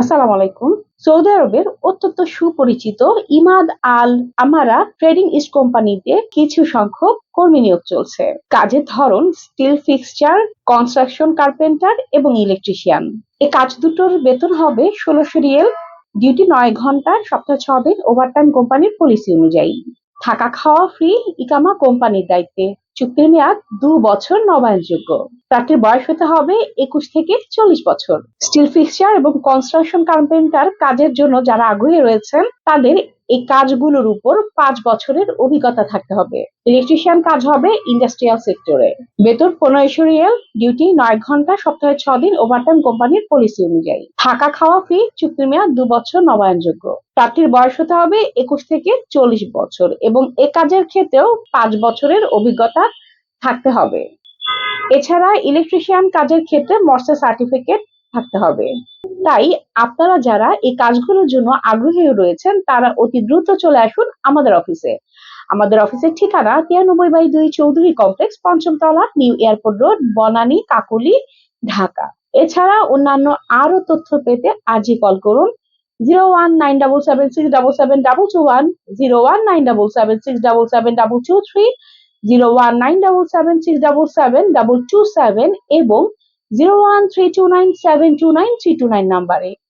আসসালামু আলাইকুম। সৌদি আরবের অত্যন্ত সুপরিচিত ইমাদ আল আমারা ট্রেডিং ইস্ট কোম্পানিতে কিছু সংখ্যক কর্মী নিয়োগ চলছে। কাজের ধরন স্টিল ফিক্সচার, কনস্ট্রাকশন কার্পেন্টার এবং ইলেকট্রিশিয়ান। এই কাজ দুটোর বেতন হবে ষোলোশো রিয়েল, ডিউটি নয় ঘণ্টা, সপ্তাহ ছ দিন ওভারটাইম কোম্পানির পলিসি অনুযায়ী। থাকা খাওয়া ফ্রি ইকামা কোম্পানির দায়িত্বে। চুক্তির মেয়াদ দু বছর নবায়নযোগ্য। প্রার্থীর বয়স হতে হবে একুশ থেকে চল্লিশ বছর। স্টিল ফিক্সচার এবং কনস্ট্রাকশন কার্পেন্টার কাজের জন্য যারা আগ্রহী রয়েছেন, তাদের এই কাজগুলোর উপর পাঁচ বছরের অভিজ্ঞতা থাকতে হবে। ইলেকট্রিশিয়ান কাজ হবে ইন্ডাস্ট্রিয়াল সেক্টরে। বেতন পনেরোশো রিয়েল ডিউটি নয় ঘণ্টা, সপ্তাহে ছ দিন, ওভারটাইম কোম্পানির পলিসি অনুযায়ী। থাকা খাওয়া ফি, চুক্তির মেয়াদ দু বছর নবায়নযোগ্য। প্রার্থীর বয়স হতে হবে একুশ থেকে চল্লিশ বছর এবং এ কাজের ক্ষেত্রেও পাঁচ বছরের অভিজ্ঞতা থাকতে হবে। এছাড়া ইলেকট্রিশিয়ান কাজের ক্ষেত্রে মর্সে সার্টিফিকেট থাকতে হবে। তাই আপনারা যারা এই কাজগুলোর জন্য আগ্রহী রয়েছেন, তারা অতি দ্রুত চলে আসুন আমাদের অফিসে আমাদের অফিসের ঠিকানা তিরানব্বই বাই দুই চৌধুরী কমপ্লেক্স পঞ্চম তলা new airport road Banani, Kakuli, Dhaka. এছাড়া অন্যান্য আরও তথ্য পেতে আজই কল করুন zero one nine double seven six double seven double two one zero one nine double seven six double seven double two three zero one nine double seven six double seven double two seven এবং zero one three two nine seven two nine three two nine নাম্বারে